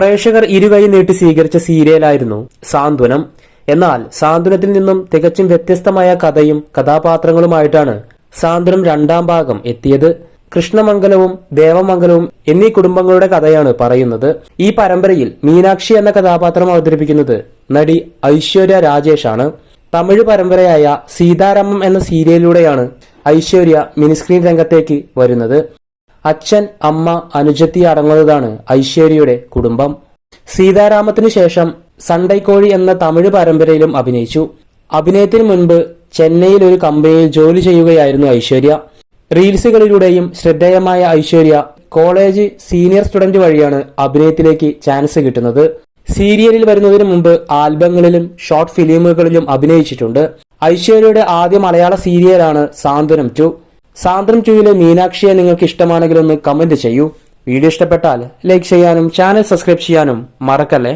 പ്രേക്ഷകർ ഇരുകൈ നീട്ടി സ്വീകരിച്ച സീരിയലായിരുന്നു സാന്ത്വനം. എന്നാൽ സാന്ത്വനത്തിൽ നിന്നും തികച്ചും വ്യത്യസ്തമായ കഥയും കഥാപാത്രങ്ങളുമായിട്ടാണ് സാന്ത്വനം രണ്ടാം ഭാഗം എത്തിയത്. കൃഷ്ണമംഗലവും ദേവമംഗലവും എന്നീ കുടുംബങ്ങളുടെ കഥയാണ് പറയുന്നത്. ഈ പരമ്പരയിൽ മീനാക്ഷി എന്ന കഥാപാത്രം അവതരിപ്പിക്കുന്നത് നടി ഐശ്വര്യ രാജേഷ് ആണ് തമിഴ് പരമ്പരയായ സീതാരാമം എന്ന സീരിയലിലൂടെയാണ് ഐശ്വര്യ മിനിസ്ക്രീൻ രംഗത്തേക്ക് വരുന്നത്. അച്ഛൻ അമ്മ അനുജത്തി അടങ്ങുന്നതാണ് ഐശ്വര്യയുടെ കുടുംബം. സീതാരാമത്തിനു ശേഷം സണ്ടൈക്കോഴി എന്ന തമിഴ് പരമ്പരയിലും അഭിനയിച്ചു. അഭിനയത്തിന് മുൻപ് ചെന്നൈയിൽ ഒരു കമ്പനിയിൽ ജോലി ചെയ്യുകയായിരുന്നു ഐശ്വര്യ. റീൽസുകളിലൂടെയും ശ്രദ്ധേയമായ ഐശ്വര്യ കോളേജ് സീനിയർ സ്റ്റുഡന്റ് വഴിയാണ് അഭിനയത്തിലേക്ക് ചാൻസ് കിട്ടുന്നത്. സീരിയലിൽ വരുന്നതിന് മുമ്പ് ആൽബങ്ങളിലും ഷോർട്ട് ഫിലിമുകളിലും അഭിനയിച്ചിട്ടുണ്ട്. ഐശ്വര്യയുടെ ആദ്യ മലയാള സീരിയലാണ് സാന്ത്വനം ടു. സാന്ത്വനം ടുവിലെ മീനാക്ഷിയെ നിങ്ങൾക്ക് ഇഷ്ടമാണെങ്കിൽ ഒന്ന് കമന്റ് ചെയ്യൂ. വീഡിയോ ഇഷ്ടപ്പെട്ടാൽ ലൈക്ക് ചെയ്യാനും ചാനൽ സബ്സ്ക്രൈബ് ചെയ്യാനും മറക്കല്ലേ?